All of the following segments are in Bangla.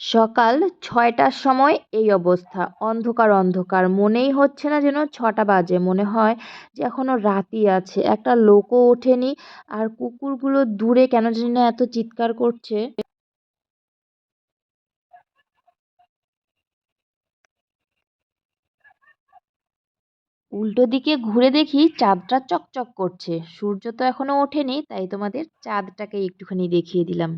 সকাল ছয়টার সময় এই অবস্থা। অন্ধকার অন্ধকার। মনেই হচ্ছে না যেন ছটা বাজে। মনে হয় যে এখনও রাতই আছে। একটা লোকও ওঠেনি। আর কুকুরগুলো দূরে কেন জানি না এত চিৎকার করছে। উল্টো দিকে ঘুরে দেখি চাঁদটা চকচক করছে। সূর্য তো এখনও ওঠেনি, তাই তোমাদের চাঁদটাকে একটুখানি দেখিয়ে দিলাম।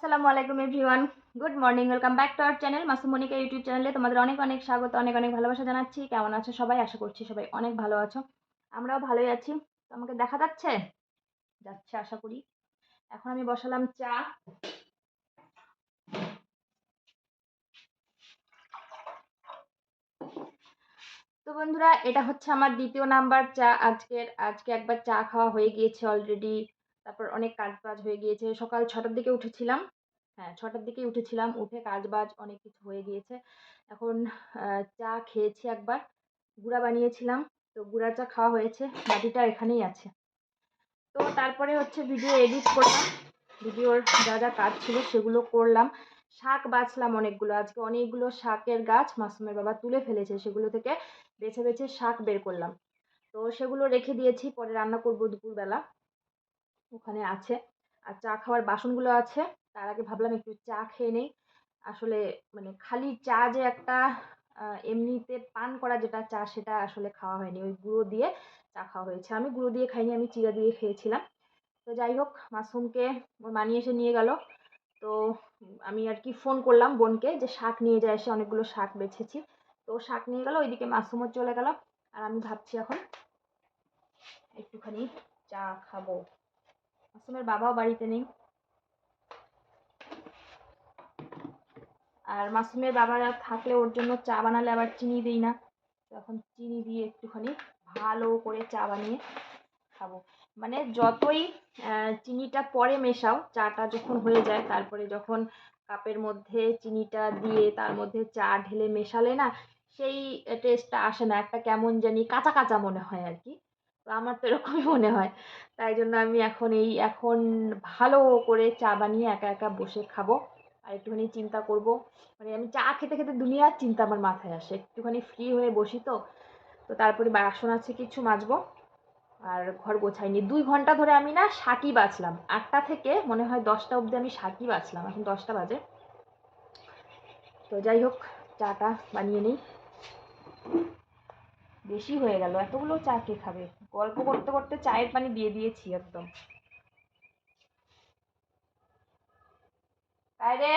আসসালামু আলাইকুম everyone. Good morning, welcome back to our channel Masumonika YouTube চ্যানেলে তোমাদের অনেক অনেক স্বাগত, অনেক অনেক ভালোবাসা জানাচ্ছি। কেমন আছো সবাই? আশা করছি সবাই অনেক ভালো আছো। আমরাও ভালোই আছি। আমাকে দেখা যাচ্ছে? যাচ্ছে, আশা করি। এখন আমি বসালাম চা। তো বন্ধুরা, এটা হচ্ছে আমার দ্বিতীয় নাম্বার চা। আজকের, আজকে একবার চা খাওয়া হয়ে গিয়েছে অলরেডি তারপর অনেক কাজ বাজ হয়ে গিয়েছে। সকাল ছটার দিকে উঠেছিলাম। হ্যাঁ ছটার দিকেই উঠেছিলাম। উঠে কাজ বাজ অনেক কিছু হয়ে গিয়েছে। এখন চা খেয়েছি একবার। গুঁড়া বানিয়েছিলাম। তো গুঁড়া চা খাওয়া হয়েছে। বাটিটা এখানেই আছে। তো তারপরে হচ্ছে ভিডিও এডিট করলাম। ভিডিওর যা যা কাজ ছিল সেগুলো করলাম। শাক বাছলাম অনেকগুলো। আজকে অনেকগুলো শাকের গাছ মাসুমের বাবা তুলে ফেলেছে। সেগুলো থেকে বেছে বেছে শাক বের করলাম। তো সেগুলো রেখে দিয়েছি। পরে রান্না করব দুপুরবেলা। ওখানে আছে। আর চা খাওয়ার বাসনগুলো আছে। তার আগে ভাবলাম একটু চা খেয়ে নেই। আসলে মানে খালি চা যে একটা এমনিতে পান করা যেটা চা, সেটা আসলে খাওয়া হয়নি। ওই গুঁড়ো দিয়ে চা খাওয়া হয়েছে। আমি গুঁড়ো দিয়ে খাইনি, আমি চিরা দিয়ে খেয়েছিলাম। তো যাই হোক মাশরুমকে ওর মানি এসে নিয়ে গেল। তো আমি আর কি ফোন করলাম বোনকে যে শাক নিয়ে যায়, এসে অনেকগুলো শাক বেছেছি। তো শাক নিয়ে গেল, ওইদিকে মাসুমও চলে গেল। আর আমি ভাবছি এখন একটুখানি চা খাব। মাসুমের বাবাও বাড়িতে নেই। আর মাসুমের বাবারা থাকলে ওর জন্য চা বানালে আবার চিনি দিই না। তখন চিনি দিয়ে একটুখানি ভালো করে চা বানিয়ে খাব। মানে যতই চিনিটা পরে মেশাও, চাটা যখন হয়ে যায়, তারপরে যখন কাপের মধ্যে চিনিটা দিয়ে তার মধ্যে চা ঢেলে মেশালে না, সেই টেস্টটা আসে না। একটা কেমন জানি কাঁচা কাঁচা মনে হয় আর কি। তো আমার তো এরকমই মনে হয়। তাই জন্য আমি এখন এই, এখন ভালো করে চা বানিয়ে একা একা বসে খাব। আর একটুখানি চিন্তা করব। মানে আমি চা খেতে খেতে দুনিয়ার চিন্তা আমার মাথায় আসে। একটুখানি ফ্রি হয়ে বসি তো। তো তারপরে বাসন আছে কিছু মাজবো। আর ঘর গোছাইনি দুই ঘণ্টা ধরে আমি না শাকই বাছলাম। আটটা থেকে মনে হয় দশটা অবধি আমি শাকই বাছলাম। এখন দশটা বাজে। তো যাই হোক চাটা বানিয়ে নিই। বেশি হয়ে গেল। এতগুলো চা কে খাবে? গল্প করতে করতে চায়ের পানি দিয়ে দিয়েছি একদম। রে।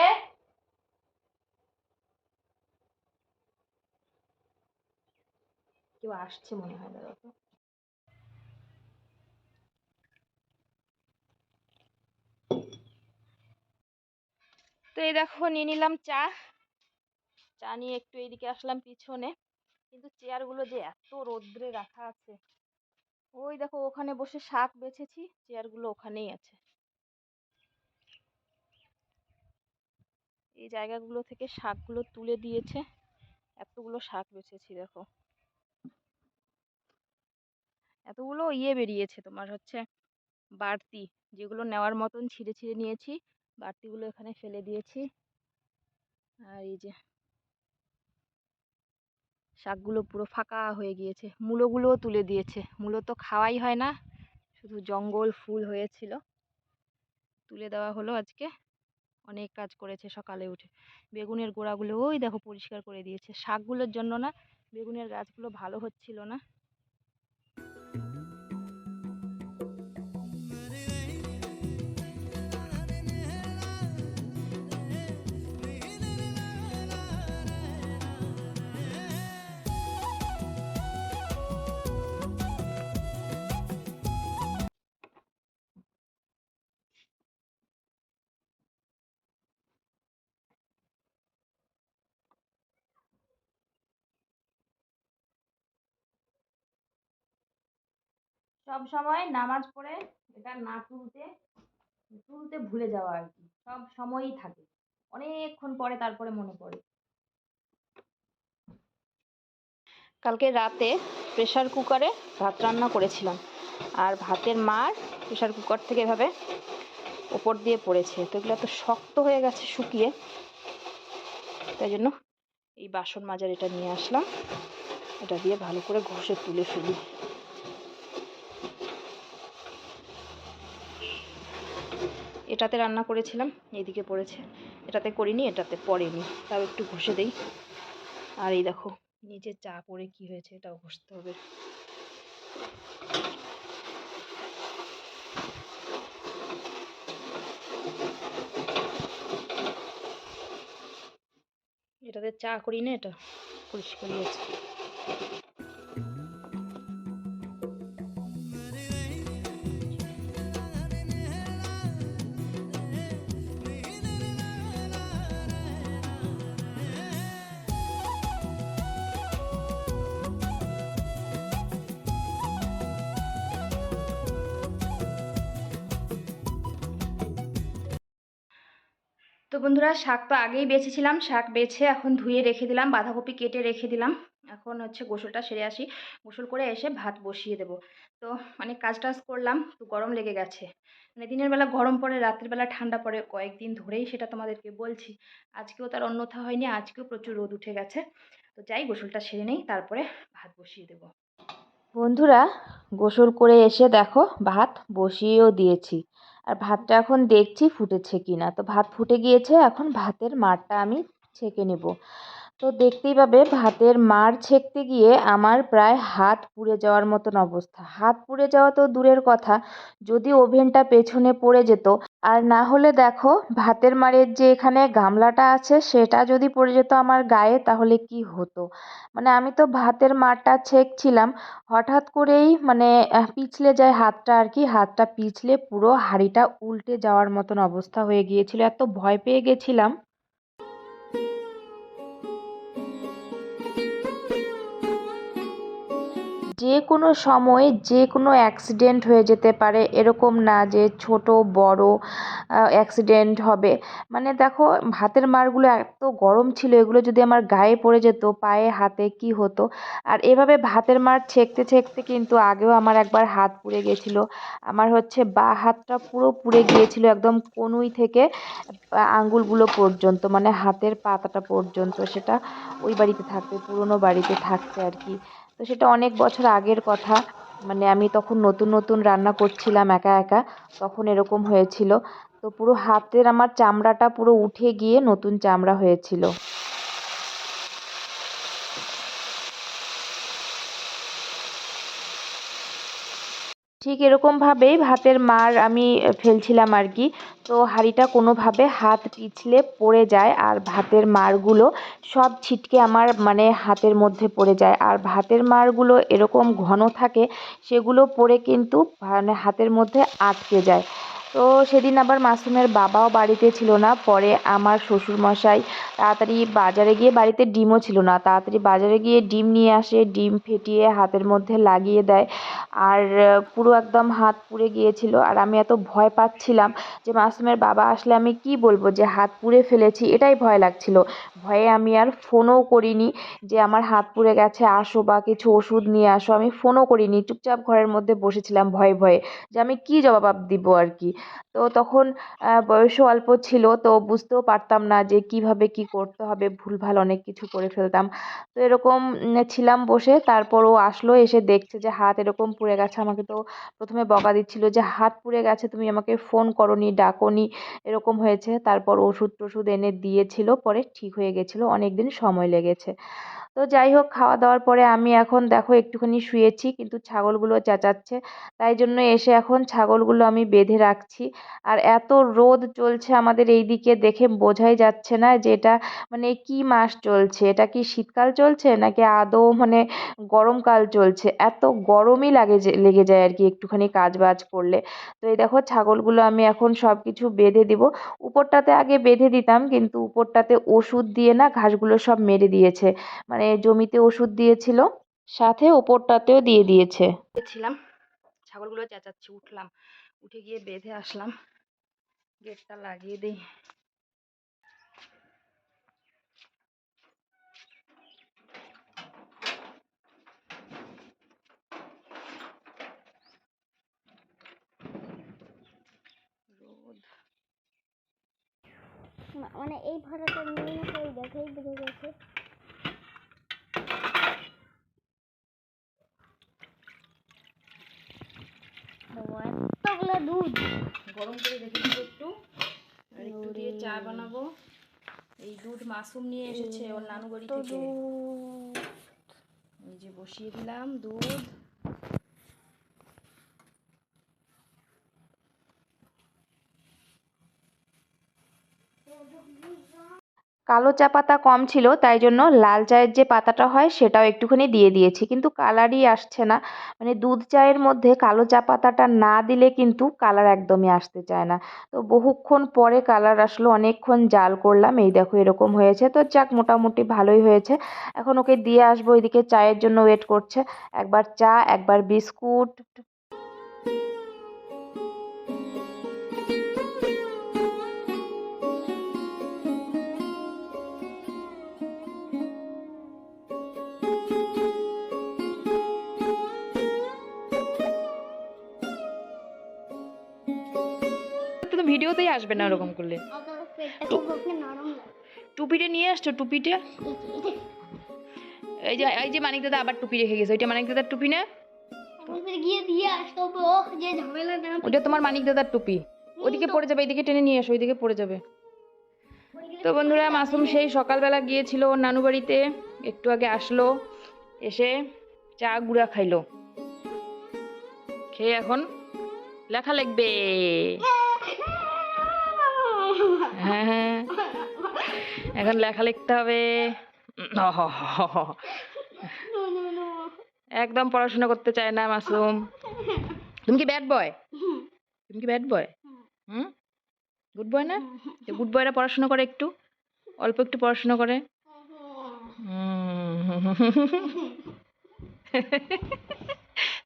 কেউ আসছে মনে হয় দাদা তো। তো এই দেখো, নিয়ে নিলাম চা। চা নিয়ে একটু এইদিকে আসলাম পিছনে। কিন্তু চেয়ারগুলো যে এত রোদ্রে রাখা আছে। ওই দেখো, ওখানে বসে শাক বেছেছি চেয়ারগুলো ওখানেই আছে। এই জায়গাগুলো থেকে শাকগুলো তুলে দিয়েছে। এতগুলো শাক বেছেছি, দেখো। এতগুলো ইয়ে বেরিয়েছে তোমার হচ্ছে, বাড়তি। যেগুলো নেওয়ার মতন ছিঁড়ে ছিঁড়ে নিয়েছি, বাড়তিগুলো এখানে ফেলে দিয়েছি। আর এই যে শাকগুলো পুরো ফাঁকা হয়ে গিয়েছে। মূলোগুলোও তুলে দিয়েছে। মূলো তো খাওয়াই হয় না, শুধু জঙ্গল ফুল হয়েছিল। তুলে দেওয়া হলো আজকে। অনেক কাজ করেছে সকালে উঠে। বেগুনের গোড়াগুলো ওই দেখো পরিষ্কার করে দিয়েছে। শাকগুলোর জন্য না বেগুনের গাছগুলো ভালো হচ্ছিল না। সব সময় নামাজ পড়ে, এটা না তুলতে তুলতে ভুলে যাওয়া আর কি। সব সময়ই থাকে। অনেকক্ষণ পরে তারপরে মনে পড়ে। কালকে রাতে প্রেশার কুকারে ভাত রান্না করেছিলাম। আর ভাতের মার প্রেশার কুকার থেকে এভাবে ওপর দিয়ে পড়েছে। তো এগুলো এত শক্ত হয়ে গেছে শুকিয়ে। তাই জন্য এই বাসন মাজার এটা নিয়ে আসলাম। এটা দিয়ে ভালো করে ঘষে তুলে ফেলি। এটাতে রান্না করেছিলাম, এইদিকে পড়েছে। এটাতে করিনি, এটাতে পড়েনি। তাও একটু ঘষে দেই। আর এই দেখো নিচে চা পড়ে কি হয়েছে এটাও ঘষতে হবে। এটাতে চা করি না এটা? পরিষ্কারই আছে। তো বন্ধুরা, শাক তো আগেই বেছেছিলাম, শাক বেছে এখন ধুয়ে রেখে দিলাম, বাঁধাকপি কেটে রেখে দিলাম। এখন হচ্ছে গোসলটা সেরে আসি, গোসল করে এসে ভাত বসিয়ে দেবো। তো অনেক কাজ টাজ করলাম তো গরম লেগে গেছে। মানে দিনের বেলা গরম পড়ে রাতের বেলা ঠান্ডা পড়ে, কয়েকদিন ধরেই সেটা তোমাদেরকে বলছি। আজকেও তার অন্যথা হয়নি, আজকেও প্রচুর রোদ উঠে গেছে। তো যাই, গোসলটা সেরে নেই, তারপরে ভাত বসিয়ে দেবো। বন্ধুরা, গোসল করে এসে দেখো, ভাত বসিয়েও দিয়েছি। আর ভাতটা এখন দেখছি ফুটেছে কি না তো ভাত ফুটে গিয়েছে, এখন ভাতের মারটা আমি ছেঁকে নেব। তো দেখতেই পাবে ভাতের মার ছেঁকতে গিয়ে আমার প্রায় হাত পুড়ে যাওয়ার মতন অবস্থা। হাত পুড়ে যাওয়া তো দূরের কথা, যদি ওভেনটা পেছনে পড়ে যেত। আর না হলে দেখো, ভাতের মারের যে এখানে গামলাটা আছে, সেটা যদি পড়ে যেত আমার গায়ে, তাহলে কি হতো? মানে আমি তো ভাতের মারটা ছেঁকছিলাম, হঠাৎ করেই মানে পিছলে যায় হাতটা আর কি, হাতটা পিছলে পুরো হাঁড়িটা উল্টে যাওয়ার মতন অবস্থা হয়ে গিয়েছিল। এত ভয় পেয়ে গেছিলাম। যে কোনো সময় যে কোনো অ্যাক্সিডেন্ট হয়ে যেতে পারে, এরকম না যে ছোট, বড় অ্যাক্সিডেন্ট হবে। মানে দেখো ভাতের মারগুলো এত গরম ছিল, এগুলো যদি আমার গায়ে পড়ে যেত, পায়ে, হাতে কি হতো? আর এভাবে ভাতের মার ছেঁকতে ছেঁকতে কিন্তু আগেও আমার একবার হাত পুড়ে গেছিল। আমার হচ্ছে বা হাতটা পুরো পুড়ে গিয়েছিল একদম কনুই থেকে, আঙ্গুলগুলো পর্যন্ত মানে হাতের পাতাটা পর্যন্ত। সেটা ওই বাড়িতে থাকতে পুরনো বাড়িতে থাকতে আর কি। তো সেটা অনেক বছর আগের কথা। মানে আমি তখন নতুন নতুন রান্না করছিলাম একা একা। তখন এরকম হয়েছিল। তো পুরো হাতের আমার চামড়াটা পুরো উঠে গিয়ে নতুন চামড়া হয়েছিল। ঠিক এরকমভাবেই ভাতের মার আমি ফেলছিলাম আর কি তো হাঁড়িটা কোনোভাবে হাত পিছলে পড়ে যায় আর ভাতের মারগুলো সব ছিটকে আমার মানে হাতের মধ্যে পড়ে যায়। আর ভাতের মারগুলো এরকম ঘন থাকে, সেগুলো পড়ে কিন্তু মানে হাতের মধ্যে আটকে যায়। তো সেদিন আবার মাসুমের বাবাও বাড়িতে ছিল না, পরে আমার শ্বশুরমশাই তাড়াতাড়ি বাজারে গিয়ে বাড়িতে ডিমও ছিল না। তাড়াতাড়ি বাজারে গিয়ে ডিম নিয়ে আসে, ডিম ফেটিয়ে হাতের মধ্যে লাগিয়ে দেয়। আর পুরো একদম হাত পুড়ে গিয়েছিল আর আমি এত ভয় পাচ্ছিলাম যে মাসুমের বাবা আসলে আমি কি বলব যে হাত পুড়ে ফেলেছি, এটাই ভয় লাগছিল। ভয়ে আমি আর ফোনও করিনি যে আমার হাত পুড়ে গেছে, আসো বা কিছু ওষুধ নিয়ে আসো। আমি ফোনও করিনি, চুপচাপ ঘরের মধ্যে বসেছিলাম ভয়ে ভয়ে যে আমি কি জবাব দিব আর কি। তো তখন বয়সও অল্প ছিল, তো বুঝতেও পারতাম না যে কীভাবে কি করতে হবে, ভুলভাল অনেক কিছু করে ফেলতাম। তো এরকম ছিলাম বসে, তারপর ও আসলো, এসে দেখছে যে হাত এরকম পুড়ে গেছে। আমাকে তো প্রথমে বকা দিচ্ছিল যে, হাত পুড়ে গেছে, তুমি আমাকে ফোন করনি, ডাকোনি। এরকম হয়েছে। তারপর ওষুধ টষুধ এনে দিয়েছিল, পরে ঠিক হয়ে গেছিল অনেক দিন সময় লেগেছে। তো যাই হোক, খাওয়া দাওয়ার পরে আমি এখন দেখো একটুখানি শুয়েছি, কিন্তু ছাগলগুলো চেঁচাচ্ছে। তাই জন্য এসে এখন ছাগলগুলো আমি বেঁধে রাখছি। আর এত রোদ চলছে আমাদের এই দিকে দেখে বোঝাই যাচ্ছে না যে এটা মানে কী মাস চলছে। এটা কি শীতকাল চলছে নাকি আদৌ মানে গরমকাল চলছে? এত গরমই লাগে লেগে যায় আর কি একটুখানি কাজ বাজ করলে। তো এই দেখো ছাগলগুলো আমি এখন সব কিছু বেঁধে দিব। উপরটাতে আগে বেঁধে দিতাম, কিন্তু উপরটাতে ওষুধ দিয়ে না ঘাসগুলো সব মেরে দিয়েছে। মানে মানে জমিতে ওষুধ দিয়েছিল সাথে ওপরটাতেও দিয়ে দিয়েছে। ছিলাম ছাগলগুলো চেঁচাচ্ছি উঠলাম উঠে গিয়ে বেঁধে আসলাম গেটটা লাগিয়ে দিই। মানে এই ভাড়াটা নিয়ে দেখেই বুঝে গেছে। গরম করে রেখে দেব একটু। আর একটু দিয়ে চা বানাবো। এই দুধ মাসুম নিয়ে এসেছে ওর নানু বাড়ি থেকে। এই যে বসিয়ে দিলাম দুধ। কালো চা পাতা কম ছিল, তাই জন্য লাল চায়ের যে পাতাটা হয় সেটাও একটুখানি দিয়ে দিয়েছি। কিন্তু কালারই আসছে না। মানে দুধ চায়ের মধ্যে কালো চা পাতাটা না দিলে কিন্তু কালার একদমই আসতে চায় না। তো বহুক্ষণ পরে কালার আসলো, অনেকক্ষণ জাল করলাম, এই দেখো এরকম হয়েছে। তো যাক, মোটামুটি ভালোই হয়েছে। এখন ওকে দিয়ে আসব এদিকে চায়ের জন্য ওয়েট করছে। একবার চা, একবার বিস্কুট তো আসবে না ওরকম করলে। টুপিটা নিয়ে আসছো টুপিটা? এই যে এই যে মানিক দাদা আবার টুপি রেখে গেছে ওইটা মানিক দাদার টুপি না? তারপরে গিয়ে দিয়ে আসতে হবে ও যে ঝামেলা না ওইটা তোমার মানিক দাদার টুপি। ওইদিকে পড়ে যাবে এইদিকে টেনে নিয়ে এসো ওইদিকে পড়ে যাবে। তো বন্ধুরা মাসুম সেই সকালবেলা গিয়েছিল ওর নানু বাড়িতে একটু আগে আসলো এসে চা গুঁড়া খাইলো। খেয়ে এখন লেখা লিখবে। হ্যাঁ হ্যাঁ। এখন লেখা লিখতে হবে। একদম পড়াশোনা করতে চায় না মাসুম তুমি কি ব্যাড বয় তুমি কি ব্যাড বয় হুম? গুড বয় না? গুড বয়রা পড়াশোনা করে একটু, অল্প একটু পড়াশোনা করে।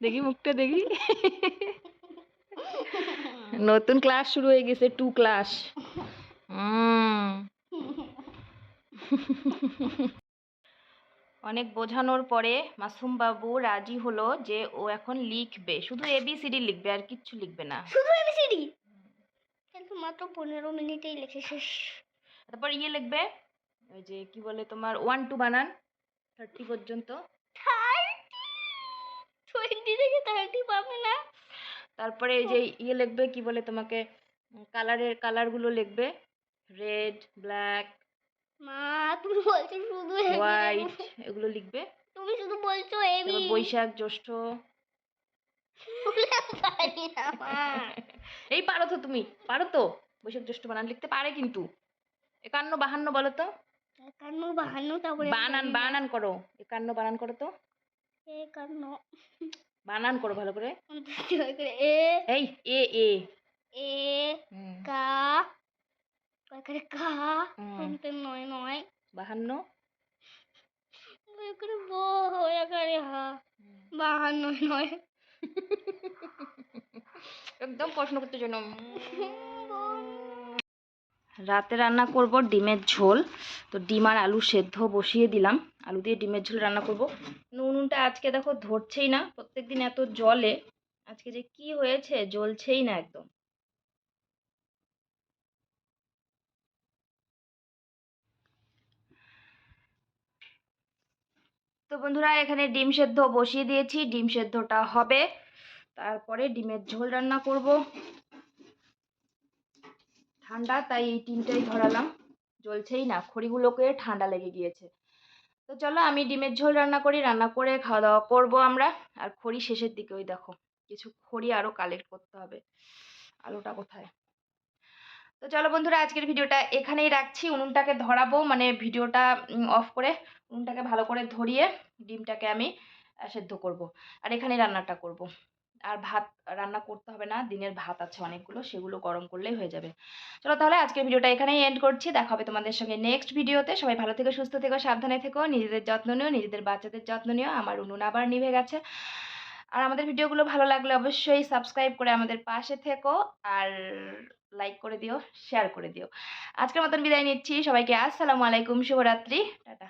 দেখি মুখটা, দেখি। নতুন ক্লাস শুরু হয়ে গেছে টু ক্লাস অনেক বোঝানোর পরে মাসুম বাবু রাজি হলো যে ও এখন লিখবে। শুধু এবিসিডি লিখবে আর কিচ্ছু লিখবে না। শুধু এবিসিডি কিন্তু মাত্র পনেরো মিনিটেই লিখে শেষ। তারপর ইয়ে লিখবে ওই যে কি বলে তোমার ওয়ান টু বানান থার্টি পর্যন্ত। থার্টি টোয়েন্টি থেকে থার্টি পাবে না? তারপরে এই যে ইয়ে লিখবে কি বলে তোমাকে কালারের কালারগুলো লিখবে। রেড ব্ল্যাক মা তুমি বলছো শুধু হোয়াইট এগুলো লিখবে। তুমি শুধু বলছো এবি বৈশাখ জ্যৈষ্ঠ। এই পারো তো তুমি পারো তো। বৈশাখ জ্যৈষ্ঠ বানান লিখতে পারে কিন্তু। একান্ন বাহান্ন বলো তো। একান্ন বাহান্ন তারপরে বানান বানান করো। একান্ন বানান করো তো। একান্ন। বানান করো ভালো করে। এই এ এ। এ কা করে কা নয় নয় বাহান্ন করে বো হয়ে করে হা বাহান্ন নয় একদম প্রশ্ন করতে জন্য রাতে রান্না করব ডিমের ঝোল। তো ডিম আর আলু সেদ্ধ বসিয়ে দিলাম। আলু দিয়ে ডিমের ঝোল রান্না করব। নুনটা আজকে দেখো ধরছেই না। প্রত্যেকদিন এত জলে। আজকে যে কি হয়েছে জ্বলছেই না একদম। তো বন্ধুরা, এখানে ডিম সেদ্ধ বসিয়ে দিয়েছি। ডিম সেদ্ধটা হবে। তারপরে ডিমের ঝোল রান্না করব। ঠান্ডা, তাই এই টিনটাই ধরালাম। জ্বলছেই না, খড়িগুলোকে ঠান্ডা লেগে গিয়েছে। তো চলো, আমি ডিমের ঝোল রান্না করি, রান্না করে খাওয়া দাওয়া করব আমরা। আর খড়ি শেষের দিকে, ওই দেখো, কিছু খড়ি আরও কালেক্ট করতে হবে। আলুটা কোথায়? তো চলো বন্ধুরা, আজকের ভিডিওটা এখানেই রাখছি। উনুনটাকে ধরাবো মানে ভিডিওটা অফ করে উনুনটাকে ভালো করে ধরিয়ে ডিমটাকে আমি সেদ্ধ করব। আর এখানেই রান্নাটা করব। আর ভাত রান্না করতে হবে না, দিনের ভাত আছে অনেকগুলো, সেগুলো গরম করলেই হয়ে যাবে। চলো তাহলে আজকের ভিডিওটা এখানেই এন্ড করছি। দেখা হবে তোমাদের সঙ্গে নেক্সট ভিডিওতে। সবাই ভালো থেকো, সুস্থ থেকো, সাবধানে থেকো। নিজেদের যত্ন নিও, নিজেদের বাচ্চাদের যত্ন নিও। আমার উনুন আবার নিভে গেছে। আর আমাদের ভিডিওগুলো ভালো লাগলে অবশ্যই সাবস্ক্রাইব করে আমাদের পাশে থেকো। আর লাইক করে দিও শেয়ার করে দিও। আজকের মতন বিদায় নিচ্ছি, সবাইকে আসসালামু আলাইকুম, শুভরাত্রি, টাটা।